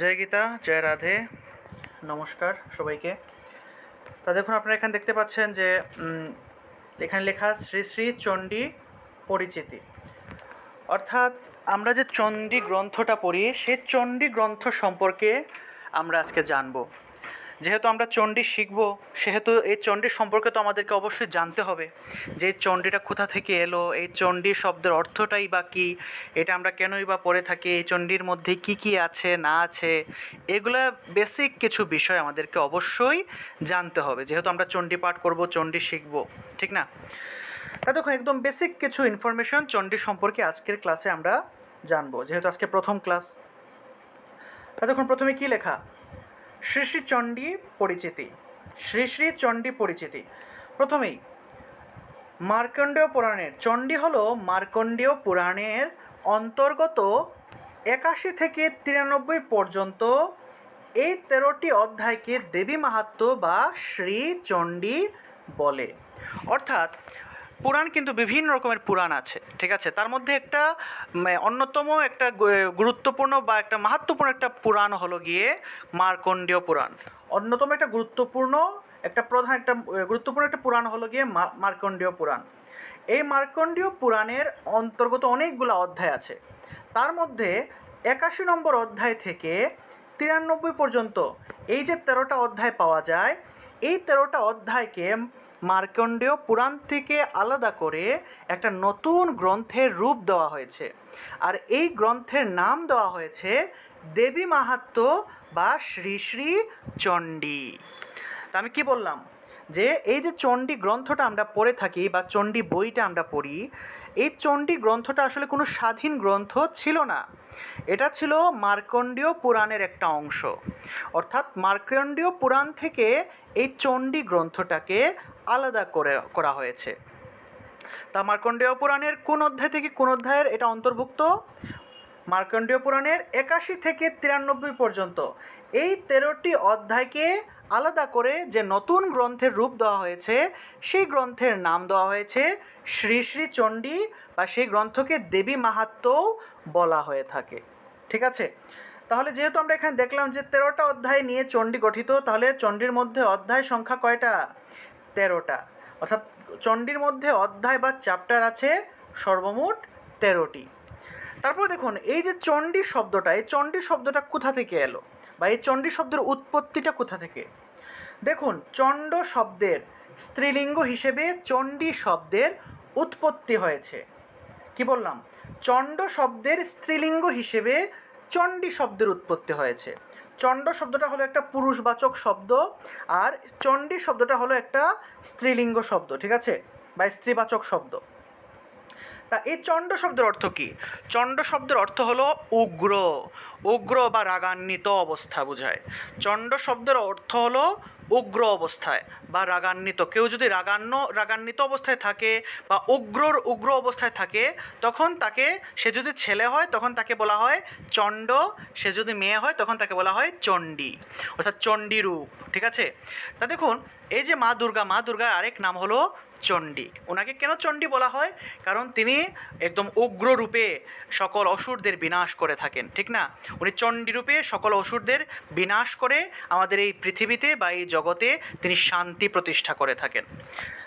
জয় গীতা, জয় রাধে। নমস্কার সবাইকে। তা দেখুন, আপনারা এখানে দেখতে পাচ্ছেন যে এখানে লেখা শ্রী শ্রী চণ্ডী পরিচিতি। অর্থাৎ আমরা যে চণ্ডী গ্রন্থটা পড়ি সেই চণ্ডী গ্রন্থ সম্পর্কে আমরা আজকে জানব। যেহেতু আমরা চণ্ডী শিখব, সেহেতু এই চণ্ডী সম্পর্কে তো আমাদেরকে অবশ্যই জানতে হবে যে চণ্ডীটা কোথা থেকে এলো, এই চণ্ডী শব্দের অর্থটাই বা কী, এটা আমরা কেনই বা পড়ে থাকি, এই চণ্ডীর মধ্যে কি কি আছে, না আছে, এগুলো বেসিক কিছু বিষয় আমাদেরকে অবশ্যই জানতে হবে। যেহেতু আমরা চণ্ডী পাঠ করব, চণ্ডী শিখব, ঠিক না? তা দেখুন, একদম বেসিক কিছু ইনফরমেশন চণ্ডী সম্পর্কে আজকের ক্লাসে আমরা জানব, যেহেতু আজকে প্রথম ক্লাস তা দেখুন, প্রথমে কি লেখা? শ্রী শ্রী চণ্ডী পরিচিতি। শ্রী শ্রী চণ্ডী পরিচিতি। প্রথমেই, মার্কণ্ডেয় পুরাণের, চণ্ডী হলো মার্কণ্ডেয় পুরাণের অন্তর্গত একাশি থেকে তিরানব্বই পর্যন্ত এই তেরোটি অধ্যায়কে দেবী মাহাত্ম্য বা শ্রী চণ্ডী বলে। অর্থাৎ পুরাণ কিন্তু বিভিন্ন রকমের পুরাণ আছে, ঠিক আছে? তার মধ্যে একটা অন্যতম একটা গুরুত্বপূর্ণ বা একটা মাহাত্ম্যপূর্ণ একটা পুরাণ হলো গিয়ে মার্কণ্ডীয় পুরাণ। অন্যতম একটা গুরুত্বপূর্ণ একটা প্রধান একটা গুরুত্বপূর্ণ একটা পুরাণ হলো গিয়ে মার্কণ্ডেয় পুরাণ। এই মার্কণ্ডীয় পুরাণের অন্তর্গত অনেকগুলো অধ্যায় আছে। তার মধ্যে একাশি নম্বর অধ্যায় থেকে তিরানব্বই পর্যন্ত এই যে তেরোটা অধ্যায় পাওয়া যায়, এই তেরোটা অধ্যায়কে মার্কণ্ডেয় পুরাণ থেকে আলাদা করে একটা নতুন গ্রন্থের রূপ দেওয়া হয়েছে। আর এই গ্রন্থের নাম দেওয়া হয়েছে দেবী মাহাত্ম্য বা শ্রী শ্রী চণ্ডী। তা আমি কি বললাম? যে এই যে চণ্ডী গ্রন্থটা আমরা পড়ে থাকি বা চণ্ডী বইটা আমরা পড়ি, এই চণ্ডী গ্রন্থটা আসলে কোনো স্বাধীন গ্রন্থ ছিল না। এটা ছিল মার্কণ্ডীয় পুরাণের একটা অংশ। অর্থাৎ মার্কণ্ডীয় পুরাণ থেকে এই চণ্ডী গ্রন্থটাকে আলাদা করে, করা হয়েছে। তা মার্কণ্ডেয় পুরাণের কোন অধ্যায় থেকে কোন অধ্যায়ের এটা অন্তর্ভুক্ত? মার্কণ্ডীয় পুরাণের একাশি থেকে তিরানব্বই পর্যন্ত। এই তেরোটি অধ্যায়কে আলাদা করে যে নতুন গ্রন্থের রূপ দেওয়া হয়েছে, সেই গ্রন্থের নাম দেওয়া হয়েছে শ্রী শ্রী চণ্ডী বা সেই গ্রন্থকে দেবী মাহাত্ম্যও বলা হয়ে থাকে। ঠিক আছে? তাহলে যেহেতু আমরা এখানে দেখলাম যে তেরোটা অধ্যায় নিয়ে চণ্ডী গঠিত, তাহলে চণ্ডীর মধ্যে অধ্যায় সংখ্যা কয়টা? তেরোটা। অর্থাৎ চণ্ডীর মধ্যে অধ্যায় বা চ্যাপ্টার আছে সর্বমোট তেরোটি। তারপর দেখুন, এই যে চণ্ডী শব্দটা, এই চণ্ডী শব্দটা কোথা থেকে এলো? বা এই চণ্ডী শব্দের উৎপত্তিটা কোথা থেকে? দেখুন, চণ্ড শব্দের স্ত্রীলিঙ্গ হিসেবে চণ্ডী শব্দের উৎপত্তি হয়েছে। কি বললাম? চণ্ড শব্দের স্ত্রীলিঙ্গ হিসেবে চণ্ডী শব্দের উৎপত্তি হয়েছে। চণ্ড শব্দটা হলো একটা পুরুষবাচক শব্দ আর চণ্ডী শব্দটা হলো একটা স্ত্রীলিঙ্গ শব্দ, ঠিক আছে? বা স্ত্রীবাচক শব্দ। তা এই চণ্ড শব্দের অর্থ কি? চণ্ড শব্দের অর্থ হলো উগ্র। উগ্র বা রাগান্বিত অবস্থা বোঝায়। চণ্ড শব্দের অর্থ হলো উগ্র অবস্থায়। বা রাগান্বিত। কেউ যদি রাগান্ন, রাগান্বিত অবস্থায় থাকে বা উগ্রর উগ্র অবস্থায় থাকে, তখন তাকে, সে যদি ছেলে হয়, তখন তাকে বলা হয় চণ্ড, সে যদি মেয়ে হয়, তখন তাকে বলা হয় চণ্ডী, অর্থাৎ চণ্ডী রূপ, ঠিক আছে? তা দেখুন, এই যে মা দুর্গা, মা দুর্গার আরেক নাম হলো চণ্ডী। ওনাকে কেন চণ্ডী বলা হয়? কারণ তিনি একদম উগ্র রূপে সকল অসুরদের বিনাশ করে থাকেন, ঠিক না? উনি চণ্ডী রূপে সকল অসুরদের বিনাশ করে আমাদের এই পৃথিবীতে বা এই জগতে তিনি শান্তি প্রতিষ্ঠা করে থাকেন।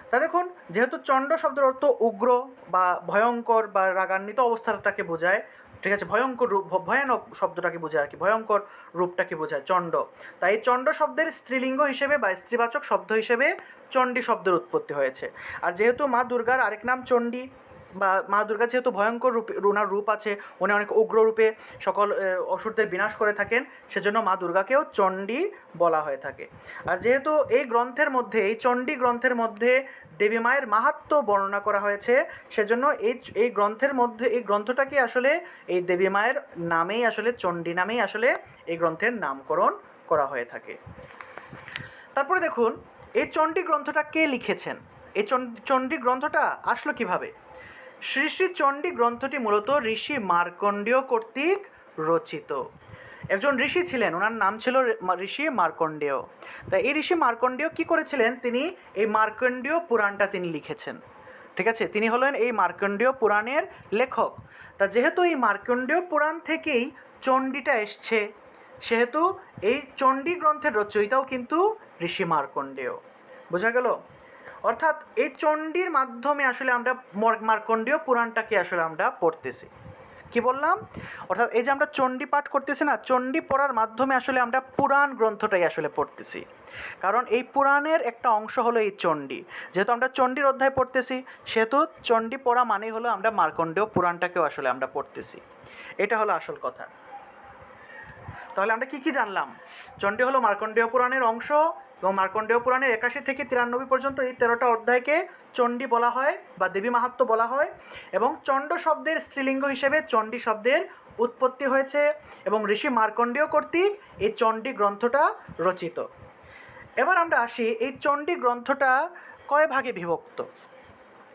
তা দেখুন, যেহেতু চণ্ড শব্দের অর্থ উগ্র বা ভয়ঙ্কর বা রাগান্বিত অবস্থাটাকে বোঝায়, ঠিক আছে, ভয়ঙ্কর রূপ ভয়ানক শব্দটাকে বোঝায় আর কি, ভয়ঙ্কর রূপটাকে বোঝায়, চণ্ড। তাই চণ্ড শব্দের স্ত্রীলিঙ্গ হিসেবে বা স্ত্রীবাচক শব্দ হিসেবে চণ্ডী শব্দের উৎপত্তি হয়েছে। আর যেহেতু মা দুর্গার আরেক নাম চণ্ডী বা মা দুর্গা যেহেতু ভয়ঙ্কর রূপে ওনার রূপ আছে, উনি অনেক উগ্র রূপে সকল অসুরদের বিনাশ করে থাকেন, সেজন্য মা দুর্গাকেও চণ্ডী বলা হয়ে থাকে। আর যেহেতু এই গ্রন্থের মধ্যে, এই চণ্ডী গ্রন্থের মধ্যে দেবী মায়ের মাহাত্ম্য বর্ণনা করা হয়েছে, সেজন্য এই এই গ্রন্থের মধ্যে, এই গ্রন্থটাকে আসলে এই দেবী মায়ের নামেই আসলে, চণ্ডী নামেই আসলে এই গ্রন্থের নামকরণ করা হয়ে থাকে। তারপরে দেখুন, এই চণ্ডী গ্রন্থটা কে লিখেছেন? এই চণ্ডী গ্রন্থটা আসলো কীভাবে? শ্রী শ্রী চণ্ডী গ্রন্থটি মূলত ঋষি মার্কণ্ডেয় কর্তৃক রচিত। একজন ঋষি ছিলেন, ওনার নাম ছিল ঋষি মার্কণ্ডেয়। তা এই ঋষি মার্কণ্ডেয় কি করেছিলেন? তিনি এই মার্কণ্ডেয় পুরাণটা তিনি লিখেছেন। ঠিক আছে? তিনি হলেন এই মার্কণ্ডেয় পুরাণের লেখক। তা যেহেতু এই মার্কণ্ডেয় পুরাণ থেকেই চণ্ডীটা এসছে, সেহেতু এই চণ্ডী গ্রন্থের রচয়িতাও কিন্তু ঋষি মার্কণ্ডেয়। বোঝা গেল? অর্থাৎ এই চণ্ডীর মাধ্যমে আসলে আমরা মার্কণ্ডীয় পুরাণটাকে আসলে আমরা পড়তেছি। কি বললাম? অর্থাৎ এই যে আমরা চণ্ডী পাঠ করতেছি না, চণ্ডী পড়ার মাধ্যমে আসলে আমরা পুরাণ গ্রন্থটাই আসলে পড়তেছি। কারণ এই পুরাণের একটা অংশ হলো এই চণ্ডী। যেহেতু আমরা চণ্ডীর অধ্যায় পড়তেছি, সেহেতু চণ্ডী পড়া মানেই হলো আমরা মার্কণ্ডেয় পুরাণটাকেও আসলে আমরা পড়তেছি। এটা হলো আসল কথা। তাহলে আমরা কি কি জানলাম? চণ্ডী হলো মার্কণ্ডেয় পুরাণের অংশ এবং মার্কণ্ডেয় পুরাণের একাশি থেকে তিরানব্বই পর্যন্ত এই তেরোটা অধ্যায়কে চণ্ডী বলা হয় বা দেবী মাহাত্ম্য বলা হয় এবং চণ্ড শব্দের স্ত্রীলিঙ্গ হিসেবে চণ্ডী শব্দের উৎপত্তি হয়েছে এবং ঋষি মার্কণ্ডেয় কর্তৃক এই চণ্ডী গ্রন্থটা রচিত। এবার আমরা আসি এই চণ্ডী গ্রন্থটা কয় ভাগে বিভক্ত?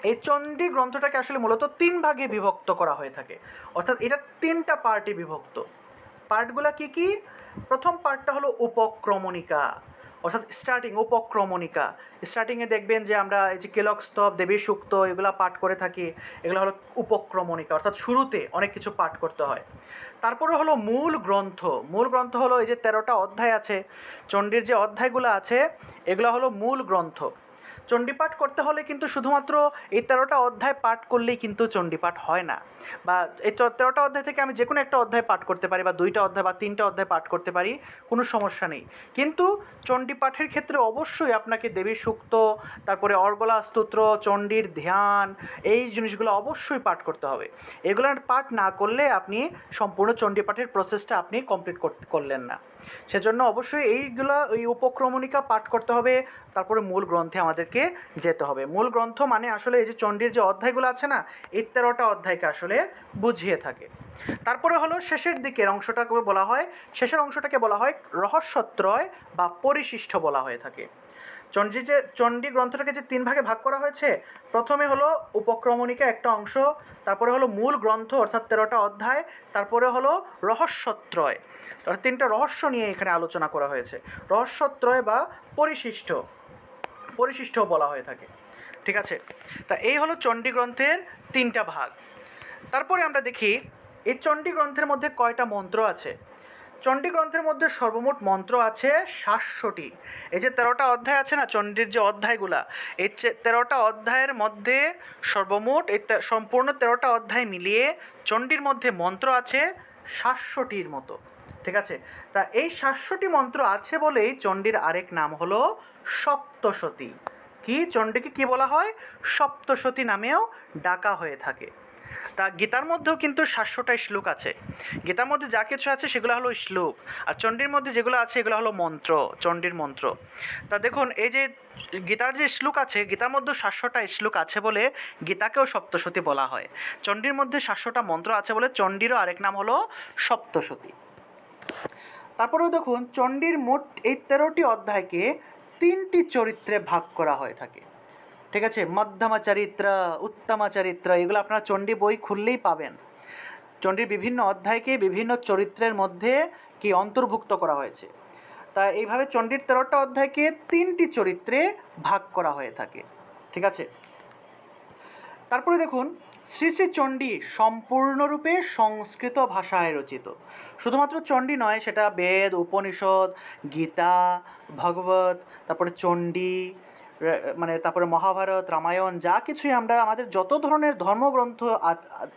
এই চণ্ডী গ্রন্থটাকে আসলে মূলত তিন ভাগে বিভক্ত করা হয়ে থাকে। অর্থাৎ এটা তিনটা পার্টে বিভক্ত। পার্টগুলো কি কি? প্রথম পার্টটা হলো উপক্রমণিকা। অর্থাৎ স্টার্টিং উপক্রমণিকা। স্টার্টিংয়ে দেখবেন যে আমরা এই যে কেলক স্তব, দেবী সুক্ত, এগুলো পাঠ করে থাকি। এগুলো হলো উপক্রমণিকা, অর্থাৎ শুরুতে অনেক কিছু পাঠ করতে হয়। তারপরে হলো মূল গ্রন্থ। মূল গ্রন্থ হলো এই যে তেরোটা অধ্যায় আছে। চণ্ডীর যে অধ্যায়গুলো আছে, এগুলো হলো মূল গ্রন্থ। চণ্ডীপাঠ করতে হলে কিন্তু শুধুমাত্র এই তেরোটা অধ্যায় পাঠ করলেই কিন্তু চণ্ডীপাঠ হয় না। বা এই তেরোটা অধ্যায় থেকে আমি যে কোনো একটা অধ্যায় পাঠ করতে পারি বা দুইটা অধ্যায় বা তিনটা অধ্যায় পাঠ করতে পারি, কোনো সমস্যা নেই। কিন্তু চণ্ডীপাঠের ক্ষেত্রে অবশ্যই আপনাকে দেবীর সুক্ত তারপরে অর্গলা স্তোত্র, চণ্ডীর ধ্যান, এই জিনিসগুলো অবশ্যই পাঠ করতে হবে। এগুলোর পাঠ না করলে আপনি সম্পূর্ণ চণ্ডীপাঠের প্রসেসটা আপনি কমপ্লিট করলেন না। সেজন্য অবশ্যই এইগুলা এই উপক্রমণিকা পাঠ করতে হবে, তারপরে মূল গ্রন্থে আমাদেরকে যেতে হবে। মূল গ্রন্থ মানে আসলে এই যে চণ্ডীর যে অধ্যায়গুলো আছে না, এই তেরোটা অধ্যায়কে আসলে বুঝিয়ে থাকে। তারপরে হলো শেষের দিকের অংশটাকে বলা হয়, শেষের অংশটাকে বলা হয় রহস্যত্রয় বা পরিশিষ্ট বলা হয়ে থাকে। চণ্ডী যে, চণ্ডী গ্রন্থটাকে যে তিন ভাগে ভাগ করা হয়েছে, প্রথমে হলো উপক্রমণিকা একটা অংশ, তারপরে হলো মূল গ্রন্থ, অর্থাৎ তেরোটা অধ্যায়, তারপরে হলো রহস্যত্রয়। অর্থাৎ তিনটা রহস্য নিয়ে এখানে আলোচনা করা হয়েছে। রহস্যত্রয় বা পরিশিষ্ট পরিশিষ্ট বলা হয়ে থাকে। ঠিক আছে? তা এই হলো চণ্ডী গ্রন্থের তিনটা ভাগ। তারপরে আমরা দেখি, এই চণ্ডী গ্রন্থের মধ্যে কয়টা মন্ত্র আছে? চণ্ডী গ্রন্থের মধ্যে সর্বমোট মন্ত্র আছে সাতশোটি। এই যে তেরোটা অধ্যায় আছে না, চণ্ডীর যে অধ্যায়গুলা, এই তেরোটা অধ্যায়ের মধ্যে সর্বমোট এই সম্পূর্ণ তেরোটা অধ্যায় মিলিয়ে চণ্ডীর মধ্যে মন্ত্র আছে সাতশোটির মতো। ঠিক আছে? তা এই সাতশোটি মন্ত্র আছে বলেই চণ্ডীর আরেক নাম হলো সপ্তশতী। কি? চণ্ডীকে কি বলা হয়? সপ্তশতী নামেও ডাকা হয়ে থাকে। তা গীতার মধ্যেও কিন্তু সাতশোটা শ্লোক আছে। গীতার মধ্যে যা কিছু আছে সেগুলো হলো শ্লোক, আর চণ্ডীর মধ্যে যেগুলো আছে এগুলো হলো মন্ত্র, চণ্ডীর মন্ত্র। তা দেখুন, এই যে গীতার যে শ্লোক আছে, গীতার মধ্যে সাতশোটা শ্লোক আছে বলে গীতাকেও সপ্তশতী বলা হয়। চণ্ডীর মধ্যে সাতশোটা মন্ত্র আছে বলে চণ্ডীরও আরেক নাম হলো সপ্তশতী। তারপরেও দেখুন, চণ্ডীর মোট এই তেরোটি অধ্যায়কে তিনটি চরিত্রে ভাগ করা হয়ে থাকে। ঠিক আছে? মধ্যমা চরিত্র, উত্তমা চরিত্র, এগুলো আপনারা চণ্ডী বই খুললেই পাবেন। চণ্ডীর বিভিন্ন অধ্যায়কে বিভিন্ন চরিত্রের মধ্যে কি অন্তর্ভুক্ত করা হয়েছে। তা এইভাবে চণ্ডীর তেরোটা অধ্যায়কে তিনটি চরিত্রে ভাগ করা হয়ে থাকে। ঠিক আছে? তারপরে দেখুন, শ্রী শ্রী চণ্ডী সম্পূর্ণরূপে সংস্কৃত ভাষায় রচিত। শুধুমাত্র চণ্ডী নয়, সেটা বেদ, উপনিষদ, গীতা, ভগবত, তারপরে চণ্ডী মানে তারপরে মহাভারত, রামায়ণ, যা কিছুই আমরা আমাদের যত ধরনের ধর্মগ্রন্থ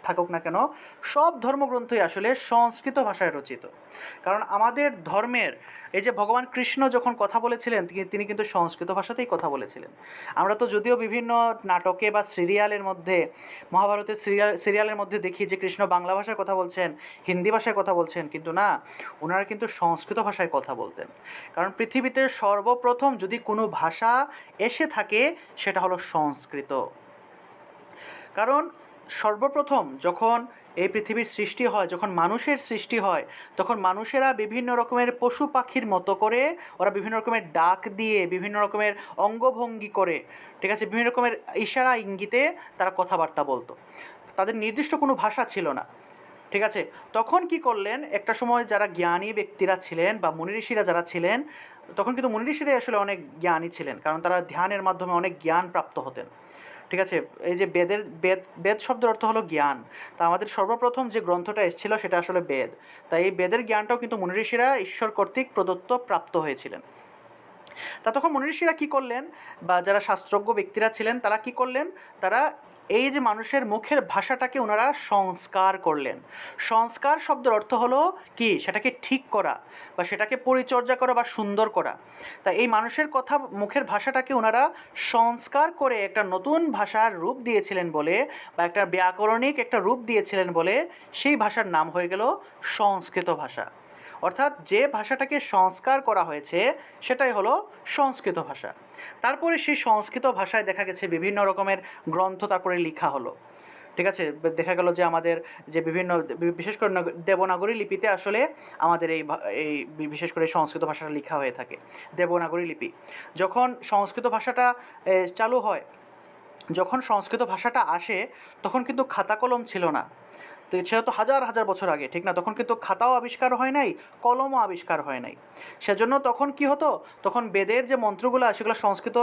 থাকুক না কেন, সব ধর্মগ্রন্থই আসলে সংস্কৃত ভাষায় রচিত। কারণ আমাদের ধর্মের, এই যে ভগবান কৃষ্ণ যখন কথা বলেছিলেন, তিনি কিন্তু সংস্কৃত ভাষাতেই কথা বলেছিলেন। আমরা তো যদিও বিভিন্ন নাটকে বা সিরিয়ালের মধ্যে, মহাভারতের সিরিয়াল, সিরিয়ালের মধ্যে দেখি যে কৃষ্ণ বাংলা ভাষায় কথা বলছেন, হিন্দি ভাষায় কথা বলছেন, কিন্তু না ওনারা কিন্তু সংস্কৃত ভাষায় কথা বলতেন। কারণ পৃথিবীতে সর্বপ্রথম যদি কোনো ভাষা এসে থাকে সেটা হলো সংস্কৃত। কারণ সর্বপ্রথম যখন এই পৃথিবীর সৃষ্টি হয়, যখন মানুষের সৃষ্টি হয়, তখন মানুষেরা বিভিন্ন রকমের পশু পাখির মতো করে, ওরা বিভিন্ন রকমের ডাক দিয়ে, বিভিন্ন রকমের অঙ্গভঙ্গি করে, ঠিক আছে? বিভিন্ন রকমের ইশারা ইঙ্গিতে তারা কথাবার্তা বলতো। তাদের নির্দিষ্ট কোনো ভাষা ছিল না। ঠিক আছে? তখন কি করলেন? একটা সময় যারা জ্ঞানী ব্যক্তিরা ছিলেন বা মুনি ঋষিরা যারা ছিলেন, তখন কিন্তু মুনি ঋষিরাই আসলে অনেক জ্ঞানী ছিলেন, কারণ তারা ধ্যানের মাধ্যমে অনেক জ্ঞান প্রাপ্ত হতেন। ঠিক আছে? এই যে বেদের, বেদ বেদ শব্দের অর্থ হলো জ্ঞান। তা আমাদের সর্বপ্রথম যে গ্রন্থটা এসেছিল সেটা আসলে বেদ। তাই এই বেদের জ্ঞানটাও কিন্তু মুনি ঋষিরা ঈশ্বর কর্তৃক প্রদত্ত প্রাপ্ত হয়েছিলেন। তা তখন মুনি ঋষিরা কী করলেন? বা যারা শাস্ত্রজ্ঞ ব্যক্তিরা ছিলেন, তারা কি করলেন? তারা এই যে মানুষের মুখের ভাষাটাকে ওনারা সংস্কার করলেন। সংস্কার শব্দের অর্থ হলো কি? সেটাকে ঠিক করা বা সেটাকে পরিচর্যা করা বা সুন্দর করা। তা এই মানুষের কথা, মুখের ভাষাটাকে ওনারা সংস্কার করে একটা নতুন ভাষার রূপ দিয়েছিলেন বলে বা একটা ব্যাকরণিক একটা রূপ দিয়েছিলেন বলে সেই ভাষার নাম হয়ে গেল সংস্কৃত ভাষা। অর্থাৎ যে ভাষাটাকে সংস্কার করা হয়েছে, সেটাই হলো সংস্কৃত ভাষা। তারপরে সেই সংস্কৃত ভাষায় দেখা গেছে বিভিন্ন রকমের গ্রন্থ তারপরে লেখা হলো। ঠিক আছে? দেখা গেল যে আমাদের যে বিভিন্ন, বিশেষ করে নগ- দেবনাগরী লিপিতে আসলে আমাদের এই এই বিশেষ করে সংস্কৃত ভাষাটা লেখা হয়ে থাকে, দেবনাগরী লিপি। যখন সংস্কৃত ভাষাটা চালু হয়, যখন সংস্কৃত ভাষাটা আসে, তখন কিন্তু খাতা কলম ছিল না। তো সেটা তো হাজার হাজার বছর আগে, ঠিক না? তখন কিন্তু খাতাও আবিষ্কার হয় নাই, কলমও আবিষ্কার হয় নাই। সেজন্য তখন কি হতো? তখন বেদের যে মন্ত্রগুলো, সেগুলো সংস্কৃত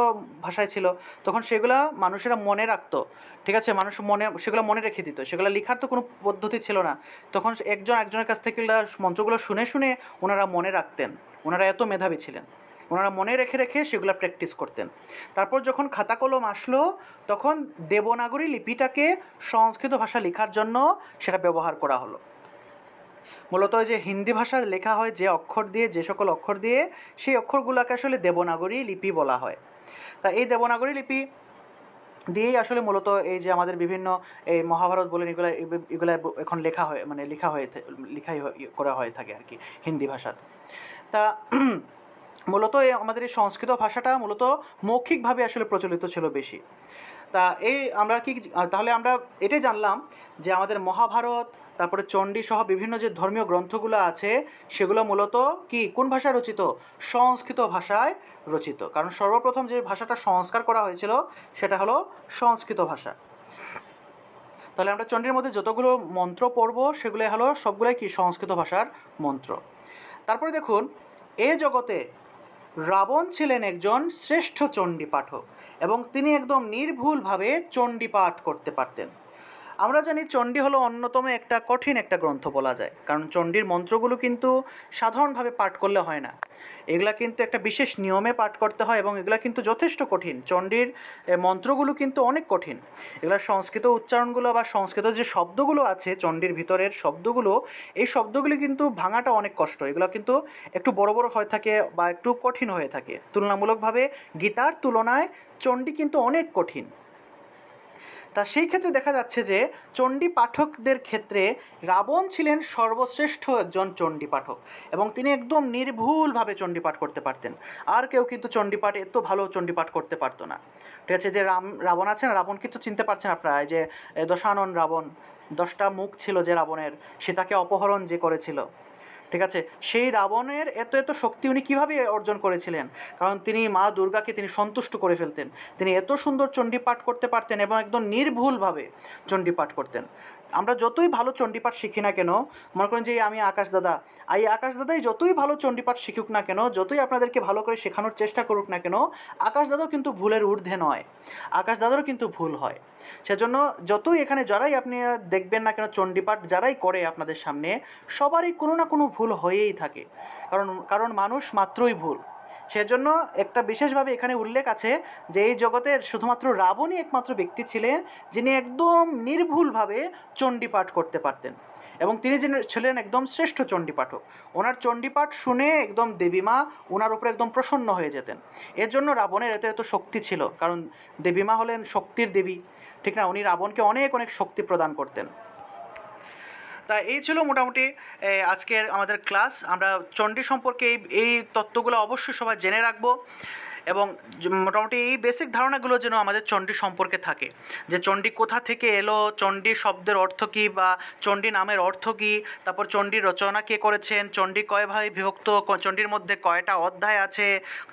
ভাষায় ছিল, তখন সেগুলা মানুষেরা মনে রাখতো, ঠিক আছে? মানুষ মনে, সেগুলো মনে রেখে দিত। সেগুলো লেখার তো কোনো পদ্ধতি ছিল না। তখন একজন একজনের কাছ থেকে মন্ত্রগুলো শুনে শুনে ওনারা মনে রাখতেন, ওনারা এত মেধাবী ছিলেন। ওনারা মনে রেখে রেখে সেগুলো প্র্যাকটিস করতেন। তারপর যখন খাতা কলম আসলো, তখন দেবনাগরী লিপিটাকে সংস্কৃত ভাষা লেখার জন্য সেটা ব্যবহার করা হলো। মূলত যে হিন্দি ভাষা লেখা হয় যে অক্ষর দিয়ে, যে সকল অক্ষর দিয়ে, সেই অক্ষরগুলোকে আসলে দেবনাগরী লিপি বলা হয়। তা এই দেবনাগরী লিপি দিয়েই আসলে মূলত এই যে আমাদের বিভিন্ন এই মহাভারত বলেন, এগুলো এগুলো এখন লেখা হয় মানে লেখা হয়ে লেখাই হয়- করা হয়ে থাকে আর কি, হিন্দি ভাষাতে। তা মূলত আমাদের এই সংস্কৃত ভাষাটা মূলত মৌখিকভাবে আসলে প্রচলিত ছিল বেশি। তা এই আমরা কি তাহলে আমরা এটাই জানলাম যে আমাদের মহাভারত, তারপরে চণ্ডী সহ বিভিন্ন যে ধর্মীয় গ্রন্থগুলো আছে, সেগুলো মূলত কি, কোন ভাষায় রচিত? সংস্কৃত ভাষায় রচিত। কারণ সর্বপ্রথম যে ভাষাটা সংস্কার করা হয়েছিল, সেটা হলো সংস্কৃত ভাষা। তাহলে আমরা চণ্ডীর মধ্যে যতগুলো মন্ত্র পড়ব সেগুলো হলো সবগুলোই কি, সংস্কৃত ভাষার মন্ত্র। তারপরে দেখুন, এ জগতে রাবণ ছিলেন একজন শ্রেষ্ঠ চণ্ডী পাঠক এবং তিনি একদম নির্ভুলভাবে চণ্ডী পাঠ করতে পারতেন। আমরা জানি চণ্ডী হলো অন্যতম একটা কঠিন একটা গ্রন্থ বলা যায়। কারণ চণ্ডীর মন্ত্রগুলো কিন্তু সাধারণভাবে পাঠ করলে হয় না। এগুলা কিন্তু একটা বিশেষ নিয়মে পাঠ করতে হয় এবং এগুলা কিন্তু যথেষ্ট কঠিন। চণ্ডীর মন্ত্রগুলো কিন্তু অনেক কঠিন। এগুলা সংস্কৃত উচ্চারণগুলো বা সংস্কৃত যে শব্দগুলো আছে, চণ্ডীর ভিতরের শব্দগুলো, এই শব্দগুলি কিন্তু ভাঙাটা অনেক কষ্ট। এগুলো কিন্তু একটু বড় বড় হয়ে থাকে বা একটু কঠিন হয়ে থাকে। তুলনামূলকভাবে গীতার তুলনায় চণ্ডী কিন্তু অনেক কঠিন। তা সেই ক্ষেত্রে দেখা যাচ্ছে যে চণ্ডী পাঠকদের ক্ষেত্রে রাবণ ছিলেন সর্বশ্রেষ্ঠ একজন চণ্ডী পাঠক এবং তিনি একদম নির্ভুলভাবে চণ্ডী পাঠ করতে পারতেন। আর কেউ কিন্তু চণ্ডী পাঠ এত ভালো চণ্ডী পাঠ করতে পারতো না। ঠিক আছে, যে রাম, রাবণ আছেন, রাবণ কিন্তু চিনতে পারছেন আপনারা যে দশানন রাবণ, দশটা মুখ ছিল যে রাবণের সীতাকে অপহরণ যে করেছিল। ঠিক আছে? সেই রাবণের এত এত শক্তি উনি কীভাবে অর্জন করেছিলেন? কারণ তিনি মা দুর্গাকে তিনি সন্তুষ্ট করে ফেলতেন। তিনি এত সুন্দর চণ্ডী পাঠ করতে পারতেন এবং একদম নির্ভুলভাবে চণ্ডী পাঠ করতেন। আমরা যতই ভালো চণ্ডীপাঠ শিখি না কেন, মনে করেন যে আমি আকাশ দাদা। এই আকাশ দাদাই যতই ভালো চণ্ডীপাঠ শিখুক না কেন, যতই আপনাদেরকে ভালো করে শেখানোর চেষ্টা করুক না কেন, আকাশ দাদাও কিন্তু ভুলের ঊর্ধ্বে নয়। আকাশ দাদারও কিন্তু ভুল হয়। সেজন্য যতই এখানে যারাই আপনি দেখবেন না কেন চণ্ডীপাঠ যারাই করে আপনাদের সামনে, সবারই কোনো না কোনো ভুল হয়েই থাকে। কারণ কারণ মানুষ মাত্রই ভুল। সেজন্য একটা বিশেষভাবে এখানে উল্লেখ আছে যে, এই জগতের শুধুমাত্র রাবণই একমাত্র ব্যক্তি ছিলেন, যিনি একদম নির্ভুলভাবে চণ্ডীপাঠ করতে পারতেন। এবং তিনি যিনি ছিলেন একদম শ্রেষ্ঠ চণ্ডীপাঠক ওনার চণ্ডীপাঠ শুনে একদম দেবীমা ওনার উপরে একদম প্রসন্ন হয়ে যেতেন। এর জন্য রাবণের এত এত শক্তি ছিল। কারণ দেবীমা হলেন শক্তির দেবী। ঠিক না? উনি রাবণকে অনেক অনেক শক্তি প্রদান করতেন। তা এই ছিল মোটামুটি আজকের আমাদের ক্লাস। আমরা চণ্ডী সম্পর্কে এই এই তত্ত্বগুলো অবশ্যই সবাই জেনে রাখব। এবং মোটামুটি এই বেসিক ধারণাগুলো যেন আমাদের চণ্ডী সম্পর্কে থাকে। যে চণ্ডী কোথা থেকে এলো, চণ্ডী শব্দের অর্থ কী বা চণ্ডী নামের অর্থ কী, তারপর চণ্ডীর রচনা কে করেছেন, চণ্ডী কয় ভাবে বিভক্ত চণ্ডীর মধ্যে কয়টা অধ্যায় আছে,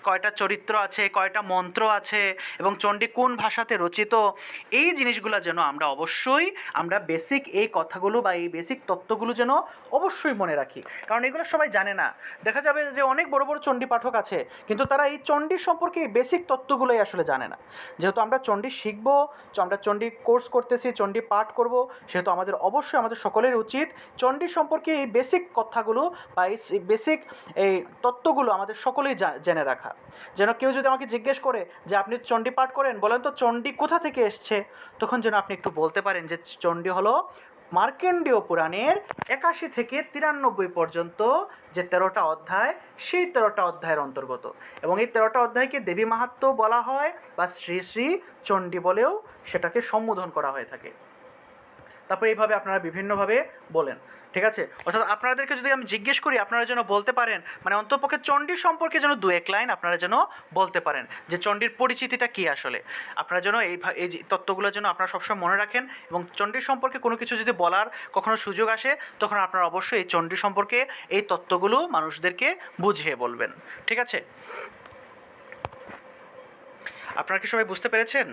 কয়টা চরিত্র আছে, কয়টা মন্ত্র আছে এবং চণ্ডী কোন ভাষাতে রচিত, এই জিনিসগুলো যেন আমরা অবশ্যই আমরা বেসিক এই কথাগুলো বা এই বেসিক তত্ত্বগুলো যেন অবশ্যই মনে রাখি। কারণ এগুলো সবাই জানে না। দেখা যাবে যে অনেক বড় বড় চণ্ডী পাঠক আছে, কিন্তু তারা এই চণ্ডীর সম্পর্কে সম্পর্কে এই বেসিক তত্ত্বগুলোই আসলে জানে না। যেহেতু আমরা চণ্ডী শিখব আমরা চণ্ডী কোর্স করতেছি, চণ্ডী পাঠ করব, সেহেতু আমাদের অবশ্যই আমাদের সকলের উচিত চণ্ডী সম্পর্কে এই বেসিক কথাগুলো বা এই বেসিক এই তত্ত্বগুলো আমাদের সকলেই জেনে রাখা। যেন কেউ যদি আমাকে জিজ্ঞেস করে যে, আপনি চণ্ডী পাঠ করেন? বলেন তো, চণ্ডী কোথা থেকে এসছে? তখন যেন আপনি একটু বলতে পারেন যে, চণ্ডী হলো মার্কেন্ডীয় পুরাণের একাশি থেকে তিরানব্বই পর্যন্ত যে তেরোটা অধ্যায়, সেই তেরোটা অধ্যায়ের অন্তর্গত। এবং এই তেরোটা অধ্যায়কে দেবী মাহাত্ম বলা হয় বা শ্রী শ্রী চণ্ডী বলেও সেটাকে সম্বোধন করা হয়ে থাকে। তারপর এইভাবে আপনারা বিভিন্নভাবে বলেন, ঠিক আছে? অর্থাৎ আপনাদেরকে যদি আমি জিজ্ঞেস করি, আপনারা যেন বলতে পারেন মানে অন্তপক্ষে চণ্ডী সম্পর্কে যেন দু এক লাইন আপনারা যেন বলতে পারেন, যে চণ্ডীর পরিচিতিটা কী আসলে? আপনারা যেন এই এই তত্ত্বগুলো যেন আপনারা সবসময় মনে রাখেন এবং চণ্ডী সম্পর্কে কোনো কিছু যদি বলার কখনো সুযোগ আসে, তখন আপনারা অবশ্যই এই চণ্ডী সম্পর্কে এই তত্ত্বগুলো মানুষদেরকে বুঝিয়ে বলবেন, ঠিক আছে? আপনারা কি সবাই বুঝতে পেরেছেন?